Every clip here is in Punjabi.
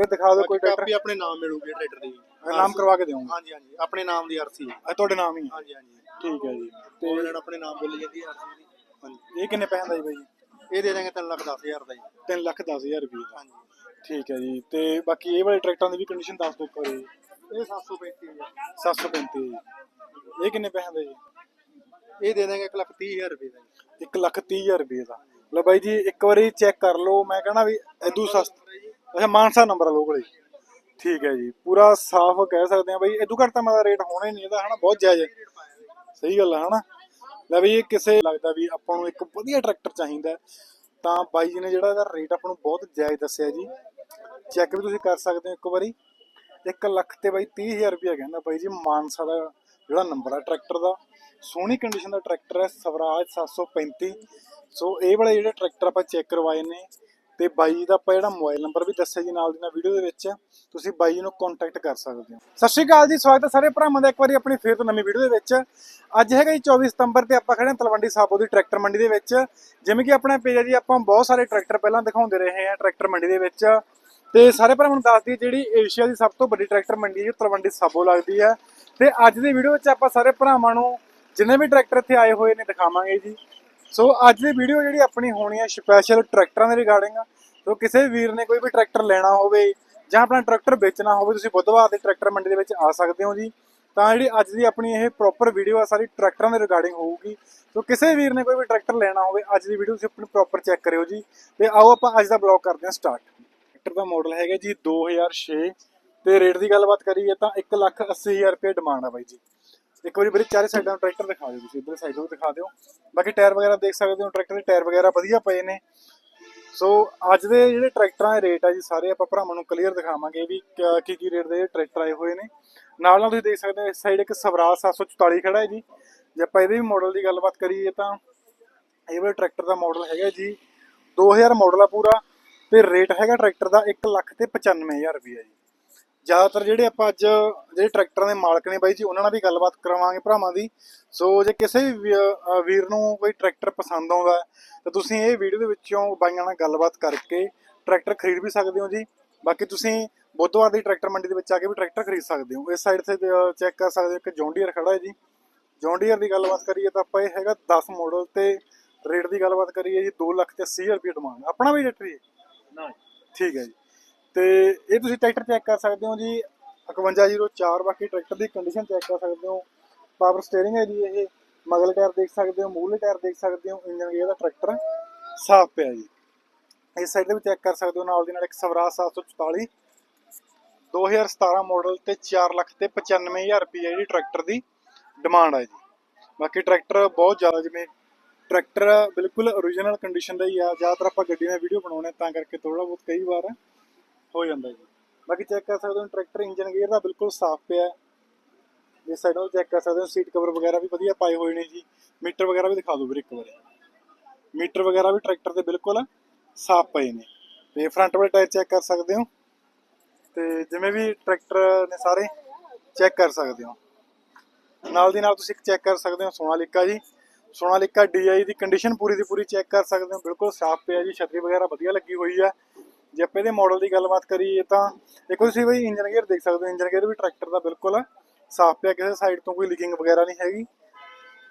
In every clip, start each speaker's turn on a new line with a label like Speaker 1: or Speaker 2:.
Speaker 1: ਵੀਰੇ ਦਿਖਾ ਦਿਓ ਕੋਈ ਟਰੈਕਟਰ
Speaker 2: ਕਾਪੀ ਆਪਣੇ ਨਾਮ ਮਿਲੂਗੀ ਟਰੈਕਟਰ ਦੀ।
Speaker 1: ਨਾਮ ਕਰਵਾ ਕੇ ਦਿਓਗੇ?
Speaker 2: ਹਾਂਜੀ ਹਾਂਜੀ। ਆਪਣੇ ਨਾਮ ਦੀ ਆਰਸੀ
Speaker 1: ਇਹ ਤੁਹਾਡੇ ਨਾਮ ਹੀ ਹੈ?
Speaker 2: ਹਾਂਜੀ ਹਾਂਜੀ।
Speaker 1: ਠੀਕ ਹੈ ਜੀ।
Speaker 2: ਤੇ ਉਹਨਾਂ ਆਪਣੇ ਨਾਮ ਬੋਲੀ ਜਾਂਦੀ ਆਰਸੀ ਦੀ। ਹਾਂਜੀ।
Speaker 1: ਇਹ ਕਿੰਨੇ ਪੈਸੇ ਦਾ ਜੀ ਬਾਈ?
Speaker 2: ਇਹ ਦੇ ਦਾਂਗੇ 3 ਲੱਖ 10000 ਦਾ ਜੀ।
Speaker 1: 3 ਲੱਖ 10000 ਰੁਪਏ ਦਾ।
Speaker 2: ਹਾਂਜੀ।
Speaker 1: ਠੀਕ ਹੈ ਜੀ। ਤੇ ਬਾਕੀ ਇਹ ਵਾਲੇ ਟਰੈਕਟਰਾਂ ਦੀ ਵੀ ਕੰਡੀਸ਼ਨ ਦੱਸ ਦਿਓ ਇੱਕ ਵਾਰੀ।
Speaker 2: ਇਹ 735 ਹੈ।
Speaker 1: 735 ਜੀ ਇਹ ਕਿੰਨੇ ਪੈਸੇ ਦਾ ਜੀ?
Speaker 2: ਇਹ ਦੇ ਦਾਂਗੇ 1 ਲੱਖ 30000 ਰੁਪਏ ਦਾ ਜੀ।
Speaker 1: 1 ਲੱਖ 30000 ਰੁਪਏ ਦਾ। ਲੋ ਬਾਈ ਜੀ ਇੱਕ ਵਾਰੀ ਚੈੱਕ ਕਰ ਲਓ। ਮੈਂ ਕਹਣਾ ਵੀ ਇਦੂ ਸਸਤਾ ਅੱਛਾ, ਮਾਨਸਾ ਨੰਬਰ ਆ ਲੋਕਲ ਜੀ। ਠੀਕ ਹੈ ਜੀ। ਪੂਰਾ ਸਾਫ਼ ਕਹਿ ਸਕਦੇ ਆ ਬਾਈ ਇਦੂ ਘੱਟ ਤਾਂ ਮੇਰਾ ਰੇਟ ਹੋਣਾ ਹੀ ਨਹੀਂ ਇਹਦਾ, ਹਨਾ? ਬਹੁਤ ਜਾਇਜ਼ ਹੈ। ਸਹੀ ਗੱਲ ਹੈ ਹਨਾ? ਲੈ ਬਈ, ਇਹ ਕਿਸੇ ਲੱਗਦਾ ਵੀ ਆਪਾਂ ਨੂੰ ਇੱਕ ਵਧੀਆ ਟਰੈਕਟਰ ਚਾਹੀਦਾ ਤਾਂ ਬਾਈ ਜੀ ਨੇ ਜਿਹੜਾ ਇਹਦਾ ਰੇਟ ਆਪਾਂ ਨੂੰ ਬਹੁਤ ਜਾਇਜ਼ ਦੱਸਿਆ ਜੀ। ਚੈੱਕ ਵੀ ਤੁਸੀਂ ਕਰ ਸਕਦੇ ਹੋ ਇੱਕ ਵਾਰੀ। 1 ਲੱਖ ਤੇ ਬਾਈ 30000 ਰੁਪਏ ਕਹਿੰਦਾ ਬਾਈ ਜੀ, ਮਾਨਸਾ ਦਾ ਜਿਹੜਾ ਨੰਬਰ ਆ ਟਰੈਕਟਰ ਦਾ। ਸੋਹਣੀ ਕੰਡੀਸ਼ਨ ਦਾ ਟਰੈਕਟਰ ਹੈ, ਸਵਰਾਜ 735 ਸੋ ਇਹ ਵਾਲੇ ਜਿਹੜੇ ਟਰੈਕਟਰ ਆਪਾਂ ਚੈੱਕ ਕਰਵਾਏ ਨੇ ਤੇ ਬਾਈ ਜੀ ਦਾ ਆਪਾਂ ਜਿਹੜਾ ਮੋਬਾਈਲ ਨੰਬਰ ਵੀ ਦੱਸਿਆ ਜੀ ਨਾਲ ਦੀ ਨਾਲ ਵੀਡੀਓ ਦੇ ਵਿੱਚ, ਤੁਸੀਂ ਬਾਈ ਜੀ ਨੂੰ ਕੰਟੈਕਟ ਕਰ ਸਕਦੇ ਹੋ। ਸਤਿ ਸ਼੍ਰੀ ਅਕਾਲ ਜੀ, ਸਵਾਗਤ ਹੈ ਸਾਰੇ ਭਰਾਵਾਂ ਦਾ ਇੱਕ ਵਾਰੀ ਆਪਣੀ ਫੇਰ ਤੋਂ ਨਵੀਂ ਵੀਡੀਓ ਦੇ ਵਿੱਚ। ਅੱਜ ਹੈਗਾ ਜੀ 24 ਸਤੰਬਰ ਤੇ ਆਪਾਂ ਖੜੇ ਹਾਂ ਤਲਵੰਡੀ ਸਾਬੋ ਦੀ ਟਰੈਕਟਰ ਮੰਡੀ ਦੇ ਵਿੱਚ। ਜਿਵੇਂ ਕਿ ਆਪਣਾ ਪੇਜ ਹੈ ਜੀ, ਆਪਾਂ ਬਹੁਤ ਸਾਰੇ ਟਰੈਕਟਰ ਪਹਿਲਾਂ ਦਿਖਾਉਂਦੇ ਰਹੇ ਹਾਂ ਟਰੈਕਟਰ ਮੰਡੀ ਦੇ ਵਿੱਚ। ਤੇ ਸਾਰੇ ਭਰਾਵਾਂ ਨੂੰ ਦੱਸ ਦਈਏ, ਜਿਹੜੀ ਏਸ਼ੀਆ ਦੀ ਸਭ ਤੋਂ ਵੱਡੀ ਟਰੈਕਟਰ ਮੰਡੀ ਹੈ ਜੀ ਤਲਵੰਡੀ ਸਾਬੋ ਲੱਗਦੀ ਹੈ। ਤੇ ਅੱਜ ਦੀ ਵੀਡੀਓ ਵਿੱਚ ਆਪਾਂ ਸਾਰੇ ਭਰਾਵਾਂ ਨੂੰ ਜਿੰਨੇ ਵੀ ਟਰੈਕਟਰ ਇੱਥੇ ਆਏ ਹੋਏ ਨੇ ਦਿਖਾਵਾਂਗੇ ਜੀ। ਸੋ ਅੱਜ ਦੀ ਵੀਡੀਓ ਜਿਹੜੀ ਆਪਣੀ ਹੋਣੀ ਹੈ ਸਪੈਸ਼ਲ ਟਰੈਕਟਰਾਂ ਦੇ ਰਿਗਾਰਡਿੰਗ ਸੋ ਕਿਸੇ ਵੀਰ ਨੇ ਕੋਈ ਵੀ ਟਰੈਕਟਰ ਲੈਣਾ ਹੋਵੇ ਜਾਂ ਆਪਣਾ ਟਰੈਕਟਰ ਵੇਚਣਾ ਹੋਵੇ, ਤੁਸੀਂ ਬੁੱਧਵਾਰ ਦੇ ਟਰੈਕਟਰ ਮੰਡੀ ਦੇ ਵਿੱਚ ਆ ਸਕਦੇ ਹੋ ਜੀ। ਤਾਂ ਜਿਹੜੀ ਅੱਜ ਦੀ ਆਪਣੀ ਇਹ ਪ੍ਰੋਪਰ ਵੀਡੀਓ ਆ, ਸਾਰੀ ਟਰੈਕਟਰਾਂ ਦੇ ਰਿਗਾਰਡਿੰਗ ਹੋਊਗੀ। ਸੋ ਕਿਸੇ ਵੀਰ ਨੇ ਕੋਈ ਵੀ ਟਰੈਕਟਰ ਲੈਣਾ ਹੋਵੇ, ਅੱਜ ਦੀ ਵੀਡੀਓ ਤੁਸੀਂ ਆਪਣੀ ਪ੍ਰੋਪਰ ਚੈੱਕ ਕਰਿਓ ਜੀ। ਤੇ ਆਓ ਆਪਾਂ ਅੱਜ ਦਾ ਬਲੌਗ ਕਰਦੇ ਹਾਂ ਸਟਾਰਟ ਟਰੈਕਟਰ ਦਾ ਮਾਡਲ ਹੈਗਾ ਜੀ 2006 ਤੇ ਰੇਟ ਦੀ ਗੱਲਬਾਤ ਕਰੀਏ ਤਾਂ 180000 ਰੁਪਏ ਡਿਮਾਂਡ ਆ ਬਾਈ ਜੀ। ਇੱਕ ਵਾਰੀ ਬੜੀ ਚਾਰੇ ਸਾਈਡਾਂ ਤੋਂ ਟਰੈਕਟਰ ਦਿਖਾ ਦਿਓ ਤੁਸੀਂ ਇਧਰ ਸਾਈਡ ਤੋਂ ਦਿਖਾ ਦਿਓ। ਬਾਕੀ ਟਾਇਰ ਵਗੈਰਾ ਦੇਖ ਸਕਦੇ ਹੋ, ਟਰੈਕਟਰ ਦੇ ਟਾਇਰ ਵਗੈਰਾ ਵਧੀਆ ਪਏ ਨੇ। ਸੋ ਅੱਜ ਦੇ ਜਿਹੜੇ ਟਰੈਕਟਰਾਂ ਦੇ ਰੇਟ ਆ ਜੀ, ਸਾਰੇ ਆਪਾਂ ਭਰਾਵਾਂ ਨੂੰ ਕਲੀਅਰ ਦਿਖਾਵਾਂਗੇ ਵੀ ਕੀ ਕੀ ਰੇਟ ਦੇ ਟਰੈਕਟਰ ਆਏ ਹੋਏ ਨੇ। ਨਾਲ ਨਾਲ ਤੁਸੀਂ ਦੇਖ ਸਕਦੇ ਹੋ, ਇਸ ਸਾਈਡ ਇੱਕ ਸਵਰਾਜ 744 ਖੜਾ ਹੈ ਜੀ। ਜੇ ਆਪਾਂ ਇਹਦੇ ਵੀ ਮਾਡਲ ਦੀ ਗੱਲਬਾਤ ਕਰੀਏ ਤਾਂ ਇਹ ਵਾਲਾ ਟਰੈਕਟਰ ਦਾ ਮਾਡਲ ਹੈਗਾ ਜੀ 2000 ਮਾਡਲ ਆ ਪੂਰਾ ਤੇ ਰੇਟ ਹੈਗਾ ਟਰੈਕਟਰ ਦਾ 1 ਲੱਖ ਤੇ 95000 ਰੁਪਏ ਜੀ। ਜ਼ਿਆਦਾਤਰ ਜਿਹੜੇ ਆਪਾਂ ਅੱਜ ਜਿਹੜੇ ਟਰੈਕਟਰਾਂ ਦੇ ਮਾਲਕ ਨੇ ਬਾਈ ਜੀ ਉਹਨਾਂ ਨਾਲ ਵੀ ਗੱਲਬਾਤ ਕਰਾਵਾਂਗੇ ਭਰਾਵਾਂ ਦੀ। ਸੋ ਜੇ ਕਿਸੇ ਵੀ ਵੀਰ ਨੂੰ ਕੋਈ ਟਰੈਕਟਰ ਪਸੰਦ ਆਉਂਦਾ ਤਾਂ ਤੁਸੀਂ ਇਹ ਵੀਡੀਓ ਦੇ ਵਿੱਚੋਂ ਬਾਈਆਂ ਨਾਲ ਗੱਲਬਾਤ ਕਰਕੇ ਟਰੈਕਟਰ ਖਰੀਦ ਵੀ ਸਕਦੇ ਹੋ ਜੀ। ਬਾਕੀ ਤੁਸੀਂ ਬੁੱਧਵਾਰ ਦੀ ਟਰੈਕਟਰ ਮੰਡੀ ਦੇ ਵਿੱਚ ਆ ਕੇ ਵੀ ਟਰੈਕਟਰ ਖਰੀਦ ਸਕਦੇ ਹੋ। ਇਸ ਸਾਈਡ ਤੇ ਚੈੱਕ ਕਰ ਸਕਦੇ ਹੋ ਕਿ ਜੌਂਡੀਅਰ ਖੜਾ ਹੈ ਜੀ। ਜੌਂਡੀਅਰ ਦੀ ਗੱਲਬਾਤ ਕਰੀਏ ਤਾਂ ਆਪਾਂ ਇਹ ਹੈਗਾ 10 ਮਾਡਲ ਤੇ ਰੇਟ ਦੀ ਗੱਲਬਾਤ ਕਰੀਏ ਜੀ 2 ਲੱਖ ਤੇ 80000 ਰੁਪਏ ਡਿਮਾਂਡ ਆਪਣਾ ਵੀ ਰੇਟ ਹੀ ਹੈ?
Speaker 2: ਨਾ।
Speaker 1: ਠੀਕ ਹੈ ਜੀ। ਤੇ ਇਹ ਤੁਸੀਂ ਟਰੈਕਟਰ ਚੈੱਕ ਕਰ ਸਕਦੇ ਹੋ ਜੀ 5104 ਬਾਕੀ ਟਰੈਕਟਰ ਦੀ ਕੰਡੀਸ਼ਨ ਚੈੱਕ ਕਰ ਸਕਦੇ ਹੋ। ਪਾਵਰ ਸਟੀਅਰਿੰਗ ਹੈ ਜੀ ਇਹ, ਮਗਲੇ ਟਾਇਰ ਦੇਖ ਸਕਦੇ ਹੋ, ਮੂਹਰਲੇ ਟਾਇਰ ਦੇਖ ਸਕਦੇ ਹੋ ਇੰਜਨ ਗੇਅਰ ਦਾ ਟਰੈਕਟਰ ਸਾਫ਼ ਪਿਆ ਜੀ। ਇਸ ਸਾਈਡ ਤੇ ਵੀ ਚੈੱਕ ਕਰ ਸਕਦੇ ਹੋ, ਨਾਲ ਦੀ ਨਾਲ ਇੱਕ ਸਵਰਾਜ 744 2017 ਮਾਡਲ ਤੇ 4 ਲੱਖ ਤੇ 95000 ਰੁਪਏ ਜਿਹੜੀ ਟਰੈਕਟਰ ਦੀ ਡਿਮਾਂਡ ਹੈ ਜੀ। ਬਾਕੀ ਟਰੈਕਟਰ ਬਹੁਤ ਜ਼ਿਆਦਾ ਜਿਵੇਂ ਟਰੈਕਟਰ ਬਿਲਕੁਲ ਓਰੀਜਨਲ ਕੰਡੀਸ਼ਨ ਦਾ ਹੀ ਆ, ਜ਼ਿਆਦਾਤਰ ਆਪਾਂ ਗੱਡੀਆਂ ਦੀ ਵੀਡੀਓ ਬਣਾਉਣੇ ਤਾਂ ਕਰਕੇ ਥੋੜਾ ਬਹੁਤ ਕਈ ਵਾਰ ਹੋ ਜਾਂਦਾ ਜੀ। ਬਾਕੀ ਚੈੱਕ ਕਰ ਸਕਦੇ ਹੋ ਟਰੈਕਟਰ ਇੰਜਨ ਗੇਅਰ ਦਾ ਬਿਲਕੁਲ ਸਾਫ਼ ਪਿਆ ਹੈ। ਇਸ ਸਾਈਡ ਤੋਂ ਚੈੱਕ ਕਰ ਸਕਦੇ ਹੋ ਸੀਟ ਕਵਰ ਵਗੈਰਾ ਵੀ ਵਧੀਆ ਪਾਏ ਹੋਏ ਨੇ ਜੀ। ਮੀਟਰ ਵਗੈਰਾ ਵੀ ਦਿਖਾ ਦਿਓ ਵੀਰ ਇੱਕ ਵਾਰੀ। ਮੀਟਰ ਵਗੈਰਾ ਵੀ ਟਰੈਕਟਰ ਦੇ ਬਿਲਕੁਲ ਸਾਫ਼ ਪਏ ਨੇ। ਤੇ ਫਰੰਟ ਵਾਲੇ ਟਾਇਰ ਚੈੱਕ ਕਰ ਸਕਦੇ ਹੋ। ਤੇ ਜਿਵੇਂ ਵੀ ਟਰੈਕਟਰ ਨੇ ਸਾਰੇ ਚੈੱਕ ਕਰ ਸਕਦੇ ਹੋ। ਨਾਲ ਦੀ ਨਾਲ ਤੁਸੀਂ ਚੈੱਕ ਕਰ ਸਕਦੇ ਹੋ ਸੋਨਾਲੀਕਾ ਜੀ। ਸੋਨਾਲੀਕਾ DI ਦੀ ਕੰਡੀਸ਼ਨ ਪੂਰੀ ਦੀ ਪੂਰੀ ਚੈੱਕ ਕਰ ਸਕਦੇ ਹੋ। ਬਿਲਕੁਲ ਸਾਫ਼ ਪਿਆ ਜੀ। ਛਤਰੀ ਵਗੈਰਾ ਵਧੀਆ ਲੱਗੀ ਹੋਈ ਹੈ ਜੇ ਆਪਾਂ ਇਹਦੇ ਮਾਡਲ ਦੀ ਗੱਲਬਾਤ ਕਰੀਏ ਤਾਂ ਦੇਖੋ ਤੁਸੀਂ ਬਈ ਇੰਜਨ ਗੇਅਰ ਦੇਖ ਸਕਦੇ ਹੋ ਇੰਜਨ ਗੇਅਰ ਵੀ ਟਰੈਕਟਰ ਦਾ ਬਿਲਕੁਲ ਸਾਫ਼ ਪਿਆ, ਕਿਸੇ ਸਾਈਡ ਤੋਂ ਕੋਈ ਲੀਕਿੰਗ ਵਗੈਰਾ ਨਹੀਂ ਹੈਗੀ।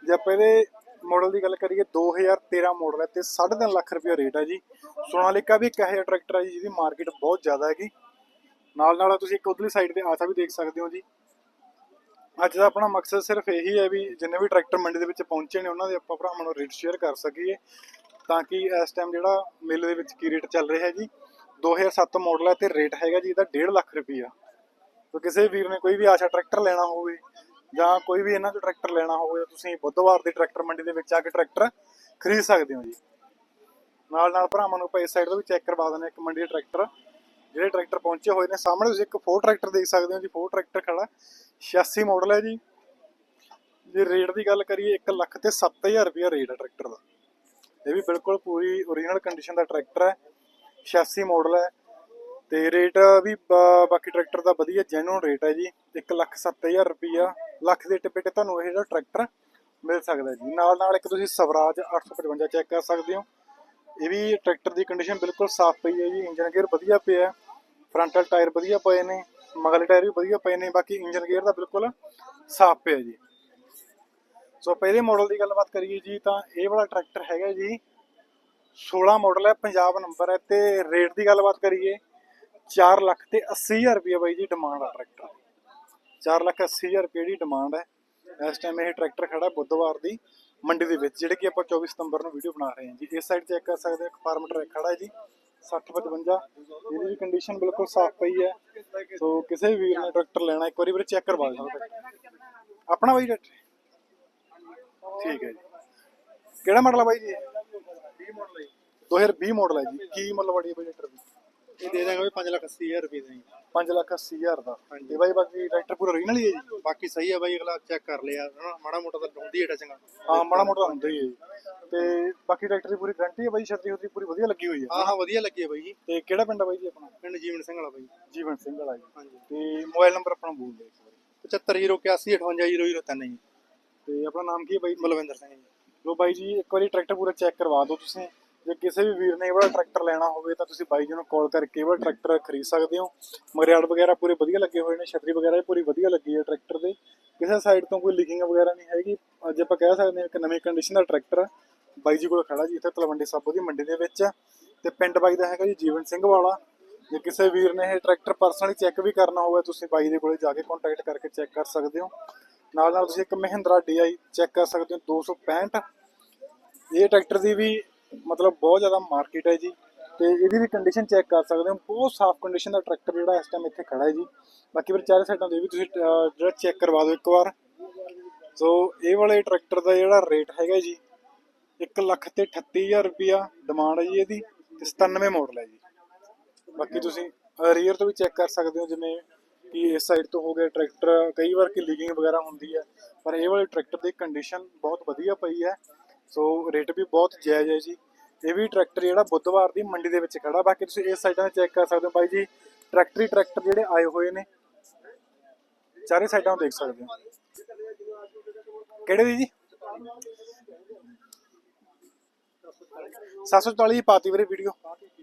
Speaker 1: ਜੇ ਆਪਾਂ ਇਹਦੇ ਮਾਡਲ ਦੀ ਗੱਲ ਕਰੀਏ 2013 ਮਾਡਲ ਹੈ ਤੇ 3.5 ਲੱਖ ਰੁਪਏ ਰੇਟ ਹੈ ਜੀ। ਸੋਨਾਲੀਕਾ ਵੀ ਇੱਕ ਇਹੋ ਟਰੈਕਟਰ ਹੈ ਜੀ, ਜਿਹਦੀ ਮਾਰਕੀਟ ਬਹੁਤ ਜ਼ਿਆਦਾ ਹੈਗੀ। ਨਾਲ ਨਾਲ ਤੁਸੀਂ ਇੱਕ ਉਧਰਲੀ ਸਾਈਡ ਤੇ ਆਸਾ ਵੀ ਦੇਖ ਸਕਦੇ ਹੋ ਜੀ। ਅੱਜ ਦਾ ਆਪਣਾ ਮਕਸਦ ਸਿਰਫ ਇਹੀ ਹੈ ਵੀ ਜਿੰਨੇ ਵੀ ਟਰੈਕਟਰ ਮੰਡੀ ਦੇ ਵਿੱਚ ਪਹੁੰਚੇ ਨੇ, ਉਹਨਾਂ ਦੇ ਆਪਾਂ ਭਰਾਵਾਂ ਨੂੰ ਰੇਟ ਸ਼ੇਅਰ ਕਰ ਸਕੀਏ, ਤਾਂ ਕਿ ਇਸ ਟਾਈਮ ਜਿਹੜਾ ਮੇਲੇ ਦੇ ਵਿੱਚ ਕੀ ਰੇਟ ਚੱਲ ਰਿਹਾ ਹੈ ਜੀ 2007 ਮਾਡਲ ਹੈ ਤੇ ਰੇਟ ਹੈਗਾ ਜੀ ਇਹਦਾ 1.5 ਲੱਖ ਰੁਪਈਆ। ਤਾਂ ਕਿਸੇ ਵੀਰ ਨੇ ਕੋਈ ਵੀ ਆਸ਼ਾ ਟਰੈਕਟਰ ਲੈਣਾ ਹੋਵੇ ਜਾਂ ਕੋਈ ਵੀ ਇਹਨਾਂ ਤੋਂ ਟਰੈਕਟਰ ਲੈਣਾ ਹੋਵੇ, ਤੁਸੀਂ ਬੁੱਧਵਾਰ ਦੀ ਟਰੈਕਟਰ ਮੰਡੀ ਦੇ ਵਿੱਚ ਆ ਕੇ ਟਰੈਕਟਰ ਖਰੀਦ ਸਕਦੇ ਹੋ ਜੀ। ਨਾਲ ਨਾਲ ਭਰਾਵਾਂ ਨੂੰ ਆਪਾਂ ਇਸ ਸਾਈਡ ਤੋਂ ਵੀ ਚੈੱਕ ਕਰਵਾ ਦਿੰਦੇ ਇੱਕ ਮੰਡੀ ਦੇ ਟਰੈਕਟਰ ਜਿਹੜੇ ਟਰੈਕਟਰ ਪਹੁੰਚੇ ਹੋਏ ਨੇ, ਸਾਹਮਣੇ ਤੁਸੀਂ ਇੱਕ ਫੋਰ ਟਰੈਕਟਰ ਦੇਖ ਸਕਦੇ ਹੋ ਜੀ ਫੋਰ ਟਰੈਕਟਰ ਖੜਾ। 86 ਮਾਡਲ ਹੈ ਜੀ। ਜੇ ਰੇਟ ਦੀ ਗੱਲ ਕਰੀਏ 1 ਲੱਖ ਤੇ 7000 ਰੁਪਏ ਰੇਟ ਹੈ ਟਰੈਕਟਰ ਦਾ। ਇਹ ਵੀ ਬਿਲਕੁਲ ਪੂਰੀ ਓਰੀਜਨਲ ਕੰਡੀਸ਼ਨ ਦਾ ਟਰੈਕਟਰ ਹੈ 86 ਮਾਡਲ ਹੈ ਤੇ ਰੇਟ ਵੀ ਬਾਕੀ ਟਰੈਕਟਰ ਦਾ ਵਧੀਆ ਜੈਨੂਨ ਰੇਟ ਹੈ ਜੀ। 1 ਲੱਖ 7000 ਰੁਪਿਆ ਲੱਖ ਦੇ ਟਿੱਪੇ ਤੇ ਤੁਹਾਨੂੰ ਇਹ ਜਿਹੜਾ ਟਰੈਕਟਰ ਮਿਲ ਸਕਦਾ ਜੀ। ਨਾਲ ਨਾਲ ਇੱਕ ਤੁਸੀਂ ਸਵਰਾਜ 855 ਚੈੱਕ ਕਰ ਸਕਦੇ ਹੋ। ਇਹ ਵੀ ਟਰੈਕਟਰ ਦੀ ਕੰਡੀਸ਼ਨ ਬਿਲਕੁਲ ਸਾਫ਼ ਪਈ ਹੈ ਜੀ। ਇੰਜਨ ਗੇਅਰ ਵਧੀਆ ਪਿਆ ਹੈ। ਫਰੰਟਲ ਟਾਇਰ ਵਧੀਆ ਪਏ ਨੇ। ਮਗਲੇ ਟਾਇਰ ਵੀ ਵਧੀਆ ਪਏ ਨੇ। ਬਾਕੀ ਇੰਜਨ ਗੇਅਰ ਦਾ ਬਿਲਕੁਲ ਸਾਫ਼ ਪਿਆ ਜੀ। ਸੋ ਪਹਿਲੇ ਮਾਡਲ ਦੀ ਗੱਲਬਾਤ ਕਰੀਏ ਜੀ, ਤਾਂ ਇਹ ਵਾਲਾ ਟਰੈਕਟਰ ਹੈਗਾ ਜੀ 16 ਮਾਡਲ ਹੈ, ਪੰਜਾਬ ਨੰਬਰ ਹੈ ਤੇ ਰੇਟ ਦੀ ਗੱਲਬਾਤ ਕਰੀਏ 4 ਲੱਖ ਤੇ 80000 ਰੁਪਏ ਬਾਈ ਜੀ ਡਿਮਾਂਡ ਆ ਟਰੈਕਟਰ 4 ਲੱਖ 80000 ਰੁਪਏ ਦੀ ਡਿਮਾਂਡ ਹੈ। ਇਸ ਟਾਈਮ ਇਹ ਟਰੈਕਟਰ ਖੜਾ ਬੁੱਧਵਾਰ ਦੀ ਮੰਡੀ ਦੇ ਵਿੱਚ, ਜਿਹੜੇ ਕਿ ਆਪਾਂ 24 ਸਤੰਬਰ ਨੂੰ ਵੀਡੀਓ ਬਣਾ ਰਹੇ ਹਾਂ ਜੀ। ਇਸ ਸਾਈਡ ਚੈੱਕ ਕਰ ਸਕਦੇ ਹੋ, ਇੱਕ ਫਾਰਮ ਟਰੈਕ ਖੜਾ ਹੈ ਜੀ 60 55 ਇਹਦੀ ਵੀ ਕੰਡੀਸ਼ਨ ਬਿਲਕੁਲ ਸਾਫ਼ ਪਈ ਹੈ। ਸੋ ਕਿਸੇ ਵੀ ਵੀਰ ਨੇ ਟਰੈਕਟਰ ਲੈਣਾ, ਇੱਕ ਵਾਰੀ ਵੀਰੇ ਚੈੱਕ ਕਰਵਾ ਲਓ ਆਪਣਾ ਬਾਈ ਟਰੈਕਟਰ ਠੀਕ ਹੈ ਜੀ। ਕਿਹੜਾ ਮਾਡਲ ਆ ਬਾਈ ਜੀ
Speaker 2: ਮਾਡਲ ਹੈ
Speaker 1: 2020 ਮਾਡਲ ਹੈ ਜੀ। ਕੀ ਮੁੱਲ ਵੜੀ ਬਾਈ ਟਰੈਕਟਰ ਦੀ?
Speaker 2: ਇਹ ਦੇ ਦਾਂਗੇ ਵੀ 5 ਲੱਖ 80 ਹਜ਼ਾਰ ਰੁਪਏ ਦਾ ਜੀ।
Speaker 1: 5 ਲੱਖ 80 ਹਜ਼ਾਰ ਦਾ।
Speaker 2: ਹਾਂਜੀ।
Speaker 1: ਤੇ ਬਾਈ ਬਾਕੀ ਟਰੈਕਟਰ ਪੂਰਾ ਰੀਨਲ ਹੀ ਹੈ ਜੀ?
Speaker 2: ਬਾਕੀ ਸਹੀ ਹੈ ਬਾਈ ਅਗਲਾ ਚੈੱਕ ਕਰ ਲਿਆ। ਹਨਾ ਮਾੜਾ ਮੋਟਾ ਤਾਂ ਹੁੰਦੀ ਹੈ ਟਚਿੰਗ
Speaker 1: ਹਾਂ ਮਾੜਾ ਮੋਟਾ ਹੁੰਦਾ ਹੀ ਹੈ ਜੀ। ਤੇ ਬਾਕੀ ਟਰੈਕਟਰ ਦੀ ਪੂਰੀ ਗਾਰੰਟੀ ਹੈ ਬਾਈ? ਛਤਰੀ ਹੁਤਰੀ ਪੂਰੀ ਵਧੀਆ ਲੱਗੀ ਹੋਈ ਹੈ।
Speaker 2: ਹਾਂ ਹਾਂ ਵਧੀਆ ਲੱਗੀ ਹੈ ਬਾਈ ਜੀ।
Speaker 1: ਤੇ ਕਿਹੜਾ ਪਿੰਡ ਆ ਬਾਈ ਜੀ ਆਪਣਾ?
Speaker 2: ਪਿੰਡ ਜੀਵਨ ਸਿੰਘ ਵਾਲਾ ਬਾਈ।
Speaker 1: ਜੀਵਨ ਸਿੰਘ ਵਾਲਾ ਜੀ।
Speaker 2: ਹਾਂਜੀ।
Speaker 1: ਤੇ ਮੋਬਾਈਲ ਨੰਬਰ ਆਪਣਾ ਬੋਲ ਦਿਓ ਇੱਕ ਵਾਰੀ।
Speaker 2: 7501855003 ਜੀ।
Speaker 1: ਤੇ ਆਪਣਾ ਨਾਮ ਕੀ ਹੈ ਬਾਈ
Speaker 2: ਬਲਵਿੰਦਰ ਸਿੰਘ ਜੀ।
Speaker 1: ਲੋ ਬਾਈ ਜੀ, ਇੱਕ ਵਾਰੀ ਟਰੈਕਟਰ ਪੂਰਾ ਚੈੱਕ ਕਰਵਾ ਦਿਓ ਤੁਸੀਂ। ਜੇ ਕਿਸੇ ਵੀ ਵੀਰ ਨੇ ਇਹ ਵਾਲਾ ਟਰੈਕਟਰ ਲੈਣਾ ਹੋਵੇ, ਤਾਂ ਤੁਸੀਂ ਬਾਈ ਜੀ ਨੂੰ ਕਾਲ ਕਰਕੇ ਇਹ ਵਾਲਾ ਟਰੈਕਟਰ ਖਰੀਦ ਸਕਦੇ ਹੋ। ਮਰਿਆੜ ਵਗੈਰਾ ਪੂਰੇ ਵਧੀਆ ਲੱਗੇ ਹੋਏ ਨੇ, ਛਤਰੀ ਵਗੈਰਾ ਵੀ ਪੂਰੀ ਵਧੀਆ ਲੱਗੀ ਹੈ ਟਰੈਕਟਰ ਦੇ। ਕਿਸੇ ਸਾਈਡ ਤੋਂ ਕੋਈ ਲੀਕਿੰਗ ਵਗੈਰਾ ਨਹੀਂ ਹੈਗੀ। ਅੱਜ ਆਪਾਂ ਕਹਿ ਸਕਦੇ ਹਾਂ ਇੱਕ ਨਵੀਂ ਕੰਡੀਸ਼ਨ ਦਾ ਟਰੈਕਟਰ ਬਾਈ ਜੀ ਕੋਲ ਖੜਾ ਜੀ, ਇੱਥੇ ਤਲਵੰਡੀ ਸਾਬੋ ਦੀ ਮੰਡੀ ਦੇ ਵਿੱਚ। ਤੇ ਪਿੰਡ ਬਾਈ ਦਾ ਹੈਗਾ ਜੀ, ਜੀਵਨ ਸਿੰਘ ਵਾਲਾ। ਜੇ ਕਿਸੇ ਵੀਰ ਨੇ ਇਹ ਟਰੈਕਟਰ ਪਰਸਨਲੀ ਚੈੱਕ ਵੀ ਕਰਨਾ ਹੋਵੇ, ਤੁਸੀਂ ਬਾਈ ਦੇ ਕੋਲੇ ਜਾ ਕੇ ਕੰਟੈਕਟ ਕਰਕੇ ਚੈੱਕ ਕਰ ਸਕਦੇ ਹੋ। ਨਾਲ ਨਾਲ ਤੁਸੀਂ ਇੱਕ ਮਹਿੰਦਰਾ DI ਚੈੱਕ ਕਰ ਸਕਦੇ ਹੋ 265 ਇਹ ਟਰੈਕਟਰ ਦੀ ਵੀ ਮਤਲਬ ਬਹੁਤ ਜ਼ਿਆਦਾ ਮਾਰਕੀਟ ਹੈ ਜੀ ਤੇ ਇਹਦੀ ਵੀ ਕੰਡੀਸ਼ਨ ਚੈੱਕ ਕਰ ਸਕਦੇ ਹੋ। ਬਹੁਤ ਸਾਫ਼ ਕੰਡੀਸ਼ਨ ਦਾ ਟਰੈਕਟਰ ਜਿਹੜਾ ਇਸ ਟਾਈਮ ਇੱਥੇ ਖੜਾ ਹੈ ਜੀ। ਬਾਕੀ ਫਿਰ ਚਾਰੇ ਸਾਈਡਾਂ ਦੇ ਵੀ ਤੁਸੀਂ ਜਿਹੜਾ ਚੈੱਕ ਕਰਵਾ ਦਿਓ ਇੱਕ ਵਾਰ। ਸੋ ਇਹ ਵਾਲੇ ਟਰੈਕਟਰ ਦਾ ਜਿਹੜਾ ਰੇਟ ਹੈਗਾ ਜੀ 1 ਲੱਖ ਤੇ 38000 ਰੁਪਿਆ ਡਿਮਾਂਡ ਹੈ ਜੀ ਇਹਦੀ ਤੇ 97 ਮਾਡਲ ਹੈ ਜੀ। ਬਾਕੀ ਤੁਸੀਂ ਰੀਅਰ ਤੋਂ ਵੀ ਚੈੱਕ ਕਰ ਸਕਦੇ ਹੋ, ਜਿਵੇਂ ਕਿ ਇਸ ਸਾਈਡ ਤੋਂ ਹੋ ਗਿਆ ਟਰੈਕਟਰ ਕਈ ਵਾਰ ਕਿ ਲੀਕਿੰਗ ਵਗੈਰਾ ਹੁੰਦੀ ਹੈ, ਪਰ ਇਹ ਵਾਲੇ ਟਰੈਕਟਰ ਦੀ ਕੰਡੀਸ਼ਨ ਬਹੁਤ ਵਧੀਆ ਪਈ ਹੈ। ਸੋ ਰੇਟ ਵੀ ਬਹੁਤ ਜਾਇਜ਼ ਹੈ ਜੀ। ਇਹ ਵੀ ਟਰੈਕਟਰ ਜਿਹੜਾ ਬੁੱਧਵਾਰ ਦੀ ਮੰਡੀ ਦੇ ਵਿੱਚ ਖੜਾ। ਬਾਕੀ ਤੁਸੀਂ ਇਸ ਸਾਈਡਾਂ ਤੇ ਚੈੱਕ ਕਰ ਸਕਦੇ ਹੋ। ਬਾਈ ਜੀ ਟਰੈਕਟਰੀ ਟਰੈਕਟਰ ਜਿਹੜੇ ਆਏ ਹੋਏ ਨੇ। ਚਾਰੇ ਸਾਈਡਾਂ ਦੇਖ ਸਕਦੇ ਹੋ। ਕਿਹੜੇ ਦੀ ਜੀ? 744 ਪਾਤੀ ਵੀਰੇ ਵੀਡੀਓ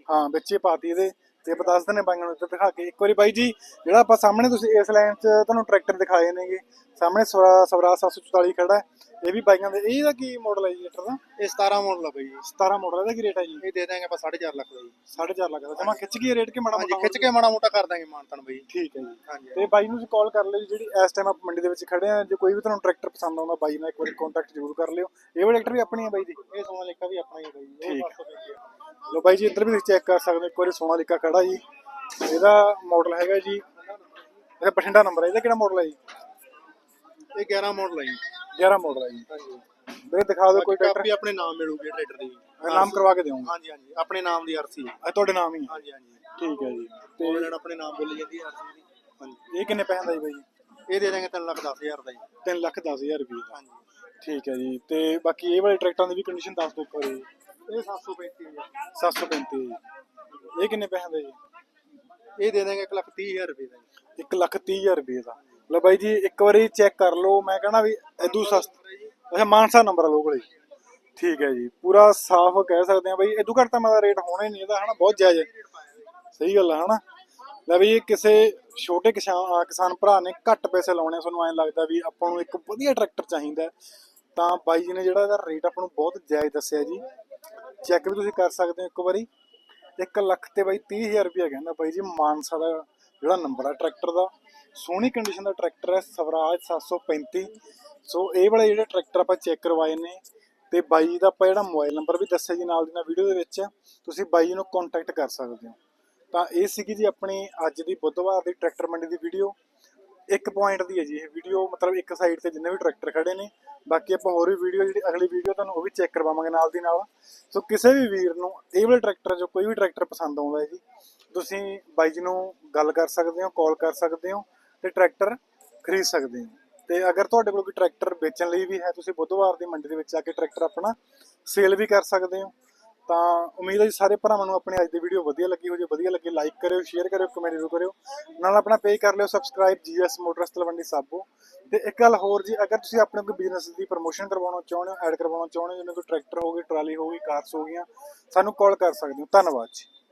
Speaker 1: ਹਾਂ, ਵਿੱਚ ਪਾਤੀ ਇਹਦੇ। ਤੇ ਆਪਾਂ ਦੱਸ ਦਿੰਦੇ ਬਾਈਆਂ ਨੂੰ ਇੱਧਰ ਦਿਖਾ ਕੇ। ਇੱਕ ਵਾਰੀ ਬਾਈ ਜੀ ਜਿਹੜਾ ਆਪਾਂ ਸਾਹਮਣੇ ਤੁਸੀਂ ਇਸ ਲਾਈਨ 'ਚ ਤੁਹਾਨੂੰ ਟਰੈਕਟਰ ਦਿਖਾਏ ਨੇਗੇ ਸਾਹਮਣੇ ਸਵਰਾ ਸਵਰਾਜ 744 ਖੜਾ ਹੈ। ਇਹ ਵੀ ਬਾਈਆਂ ਦੇ ਇਹਦਾ ਕੀ ਮਾਡਲ ਹੈ ਜੀ ਟਰੈਕਟਰ ਦਾ?
Speaker 2: ਇਹ 17 ਮਾਡਲ ਆ ਬਾਈ ਜੀ।
Speaker 1: 17 ਮਾਡਲ ਇਹਦਾ ਕੀ ਰੇਟ ਹੈ ਜੀ?
Speaker 2: ਇਹ ਦੇ ਦਾਂਗੇ ਆਪਾਂ 4.5 ਲੱਖ ਦਾ ਜੀ।
Speaker 1: 4.5 ਲੱਖ ਦਾ। ਜਮਾ ਖਿੱਚ ਗਈ ਰੇਟ ਕਿ ਮਾੜਾ ਮੋਟਾ?
Speaker 2: ਖਿੱਚ ਕੇ ਮਾੜਾ ਮੋਟਾ ਕਰ ਦਾਂਗੇ ਮਾਨਤਨ ਬਾਈ
Speaker 1: ਠੀਕ ਹੈ ਜੀ।
Speaker 2: ਹਾਂਜੀ
Speaker 1: ਤੇ ਬਾਈ ਨੂੰ ਤੁਸੀਂ ਕਾਲ ਕਰ ਲਿਓ ਜੀ, ਜਿਹੜੀ ਇਸ ਟਾਈਮ ਆਪਾਂ ਮੰਡੀ ਦੇ ਵਿੱਚ ਖੜੇ ਆ ਜੇ ਕੋਈ ਵੀ ਤੁਹਾਨੂੰ ਟਰੈਕਟਰ ਪਸੰਦ ਆਉਂਦਾ ਬਾਈ ਨਾਲ ਇੱਕ ਵਾਰੀ ਕੰਟੈਕਟ ਜ਼ਰੂਰ ਕਰ ਲਿਓ। ਇਹ ਵਾਲਾ ਟਰੈਕਟਰ ਵੀ ਆਪਣੀ ਹੈ ਬਾਈ ਦੀ
Speaker 2: ਇਹ ਸੋਨਾ ਲੇਕਾ ਵੀ ਆਪਣਾ ਹੀ ਹੈ ਬਾਈ ਜੀ।
Speaker 1: ਠੀਕ
Speaker 2: ਉਹ 735 ਹੈ।
Speaker 1: ਲੋ ਬਾਈ ਜੀ ਇੱਧਰ ਵੀ ਤੁਸੀਂ ਚੈੱਕ ਕਰ ਸਕਦੇ ਹੋ ਇੱਕ ਵਾਰੀ ਸੋਨਾਲੀਕਾ ਖੜਾ ਜੀ। ਇਹਦਾ ਮਾਡਲ ਹੈਗਾ ਜੀ। ਇਹ ਬਠਿੰਡਾ ਨੰਬਰ ਹੈ ਇਹਦਾ ਕਿਹੜਾ ਮਾਡਲ ਹੈ ਜੀ?
Speaker 2: ਇਹ 11 ਮਾਡਲ ਹੈ ਜੀ।
Speaker 1: 11 ਮਾਡਲ ਹੈ ਜੀ। ਵੀਰੇ ਦਿਖਾ ਦਿਓ ਕੋਈ ਟਰੈਕਟਰ
Speaker 2: ਕਾਪੀ ਆਪਣੇ ਨਾਮ ਮਿਲੂਗੀ ਟਰੈਕਟਰ ਦੀ।
Speaker 1: ਨਾਮ ਕਰਵਾ ਕੇ ਦਿਓ
Speaker 2: ਹਾਂਜੀ ਹਾਂਜੀ। ਆਪਣੇ ਨਾਮ ਦੀ ਆਰਸੀ
Speaker 1: ਇਹ ਤੁਹਾਡੇ ਨਾਮ ਹੀ ਹੈ।
Speaker 2: ਹਾਂਜੀ ਹਾਂਜੀ।
Speaker 1: ਠੀਕ ਹੈ ਜੀ। ਤੇ
Speaker 2: ਜਣ ਆਪਣੇ ਨਾਮ ਬੋਲੀ ਜਾਂਦੀ ਆਰਸੀ ਦੀ। ਹਾਂਜੀ।
Speaker 1: ਇਹ ਕਿੰਨੇ ਪੈਸੇ ਦਾ ਜੀ ਬਾਈ? ਜੀ
Speaker 2: ਇਹ ਦੇ ਦਾਂਗੇ 3 ਲੱਖ 10 ਹਜ਼ਾਰ ਦਾ ਜੀ।
Speaker 1: 3 ਲੱਖ 10000 ਰੁਪਏ ਦਾ।
Speaker 2: ਹਾਂਜੀ।
Speaker 1: ਠੀਕ ਹੈ ਜੀ। ਤੇ ਬਾਕੀ ਇਹ ਵਾਲੇ ਟਰੈਕਟਰਾਂ ਦੀ ਵੀ ਕੰਡੀਸ਼ਨ ਦੱਸ ਦਿਓ ਇੱਕ ਵਾਰੀ।
Speaker 2: ਇਹ 735 ਹੈ।
Speaker 1: 735 ਜੀ। ਇਹ ਕਿੰਨੇ ਪੈਸੇ ਦਾ ਜੀ?
Speaker 2: ਇਹ ਦੇ ਦਾਂਗੇ 1 ਲੱਖ 30 ਹਜ਼ਾਰ ਰੁਪਏ ਦਾ ਜੀ।
Speaker 1: 1 ਲੱਖ 30000 ਰੁਪਏ ਦਾ। ਲਓ ਬਾਈ ਜੀ ਇੱਕ ਵਾਰੀ ਚੈੱਕ ਕਰ ਲਓ। ਮੈਂ ਕਹਣਾ ਵੀ ਇਦੂ ਸਸਤਾ ਅੱਛਾ ਮਾਨਸਾ ਨੰਬਰ ਆ ਲਓ ਕੋਲੇ ਠੀਕ ਹੈ ਜੀ। ਪੂਰਾ ਸਾਫ਼ ਕਹਿ ਸਕਦੇ ਆ ਬਾਈ। ਇਦੂ ਘੱਟ ਤਾਂ ਮੇਰਾ ਰੇਟ ਹੋਣਾ ਹੀ ਨਹੀਂ ਇਹਦਾ ਹਨਾ ਬਹੁਤ ਜਾਇਜ਼ ਹੈ। ਸਹੀ ਗੱਲ ਹੈ ਹਨਾ। ਲੈ ਵੀ ਇਹ ਕਿਸੇ ਛੋਟੇ ਕਿਸਾਨ ਕਿਸਾਨ ਭਰਾ ਨੇ ਘੱਟ ਪੈਸੇ ਲਾਉਣੇ ਤੁਹਾਨੂੰ ਐਂ ਲੱਗਦਾ ਵੀ ਆਪਾਂ ਨੂੰ ਇੱਕ ਵਧੀਆ ਟਰੈਕਟਰ ਚਾਹੀਦਾ ਹੈ, ਤਾਂ ਬਾਈ ਜੀ ਨੇ ਜਿਹੜਾ ਇਹਦਾ ਰੇਟ ਆਪਾਂ ਨੂੰ ਬਹੁਤ ਜਾਇਜ਼ ਦੱਸਿਆ ਜੀ। ਚੈੱਕ ਵੀ ਤੁਸੀਂ ਕਰ ਸਕਦੇ ਹੋ ਇੱਕ ਵਾਰੀ। 1 ਲੱਖ ਤੇ ਬਾਈ 30000 ਰੁਪਏ ਕਹਿੰਦਾ ਬਾਈ ਜੀ ਮਾਨਸਾ ਦਾ ਜਿਹੜਾ ਨੰਬਰ ਹੈ ਟਰੈਕਟਰ ਦਾ। ਸੋਹਣੀ ਕੰਡੀਸ਼ਨ ਦਾ ਟਰੈਕਟਰ ਹੈ, ਸਵਰਾਜ 735 ਸੋ ਇਹ ਵਾਲੇ ਜਿਹੜੇ ਟਰੈਕਟਰ ਆਪਾਂ ਚੈੱਕ ਕਰਵਾਏ ਨੇ ਤੇ ਬਾਈ ਜੀ ਦਾ ਆਪਾਂ ਜਿਹੜਾ ਮੋਬਾਈਲ ਨੰਬਰ ਵੀ ਦੱਸਿਆ ਜੀ ਨਾਲ ਦੀ ਨਾਲ ਵੀਡੀਓ ਦੇ ਵਿੱਚ, ਤੁਸੀਂ ਬਾਈ ਜੀ ਨੂੰ ਕੰਟੈਕਟ ਕਰ ਸਕਦੇ ਹੋ। ਤਾਂ ਇਹ ਸੀਗੀ ਜੀ ਆਪਣੀ ਅੱਜ ਦੀ ਬੁੱਧਵਾਰ ਦੀ ਟਰੈਕਟਰ ਮੰਡੀ ਦੀ ਵੀਡੀਓ। ਇੱਕ ਪੁਆਇੰਟ ਦੀ ਹੈ ਜੀ ਇਹ ਵੀਡੀਓ, ਮਤਲਬ ਇੱਕ ਸਾਈਡ ਤੇ ਜਿੰਨੇ ਵੀ ਟਰੈਕਟਰ ਖੜੇ ਨੇ ਬਾਕੀ ਆਪਾਂ ਹੋਰ ਵੀ ਵੀਡੀਓ ਜਿਹੜੀ ਅਗਲੀ ਵੀਡੀਓ ਤੁਹਾਨੂੰ ਉਹ ਵੀ ਚੈੱਕ ਕਰਵਾਵਾਂਗੇ ਨਾਲ ਦੀ ਨਾਲ। ਸੋ ਕਿਸੇ ਵੀ ਵੀਰ ਨੂੰ ਇਹ ਵਾਲੇ ਟਰੈਕਟਰ ਜੋ ਕੋਈ ਵੀ ਟਰੈਕਟਰ ਪਸੰਦ ਆਉਂਦਾ ਹੈ ਜੀ, ਤੁਸੀਂ ਬਾਈ ਜੀ ਨੂੰ ਗੱਲ ਕਰ ਸਕਦੇ ਹੋ ਕਾਲ ਕਰ ਸਕਦੇ ਹੋ ਤੇ ਟਰੈਕਟਰ ਖਰੀਦ ਸਕਦੇ ਹੋ। ਤੇ ਅਗਰ ਤੁਹਾਡੇ ਕੋਲ ਕੋਈ ਟਰੈਕਟਰ ਵੇਚਣ ਲਈ ਵੀ ਹੈ, ਤੁਸੀਂ ਬੁੱਧਵਾਰ ਦੀ ਮੰਡੀ ਦੇ ਵਿੱਚ ਆ ਕੇ ਟਰੈਕਟਰ ਆਪਣਾ ਸੇਲ ਵੀ ਕਰ ਸਕਦੇ ਹੋ। ਤਾਂ ਉਮੀਦ ਹੈ ਜੀ ਸਾਰੇ ਭਰਾਵਾਂ ਨੂੰ ਆਪਣੀ ਅੱਜ ਦੀ ਵੀਡੀਓ ਵਧੀਆ ਲੱਗੀ ਹੋ ਜੇ ਵਧੀਆ ਲੱਗੇ ਲਾਈਕ ਕਰਿਓ ਸ਼ੇਅਰ ਕਰਿਓ ਕਮੈਂਟ ਜ਼ਰੂਰ ਕਰਿਓ। ਨਾਲ ਆਪਣਾ ਪੇਜ ਕਰ ਲਿਓ subscribe GS motors Talwandi Sabo. ਤੇ ਇੱਕ ਗੱਲ ਹੋਰ ਜੀ, ਅਗਰ ਤੁਸੀਂ ਆਪਣੇ ਕੋਈ ਬਿਜ਼ਨਸ ਦੀ ਪ੍ਰੋਮੋਸ਼ਨ ਕਰਵਾਉਣਾ ਚਾਹੁੰਦੇ ਹੋ ਐਡ ਕਰਵਾਉਣਾ ਚਾਹੁੰਦੇ ਹੋ, ਜਿਵੇਂ ਕੋਈ ਟਰੈਕਟਰ ਹੋ ਗਈ, ਟਰਾਲੀ ਹੋ ਗਈ ਕਾਰਸ ਹੋ ਗਈਆਂ, ਸਾਨੂੰ ਕਾਲ ਕਰ ਸਕਦੇ ਹੋ। ਧੰਨਵਾਦ ਜੀ।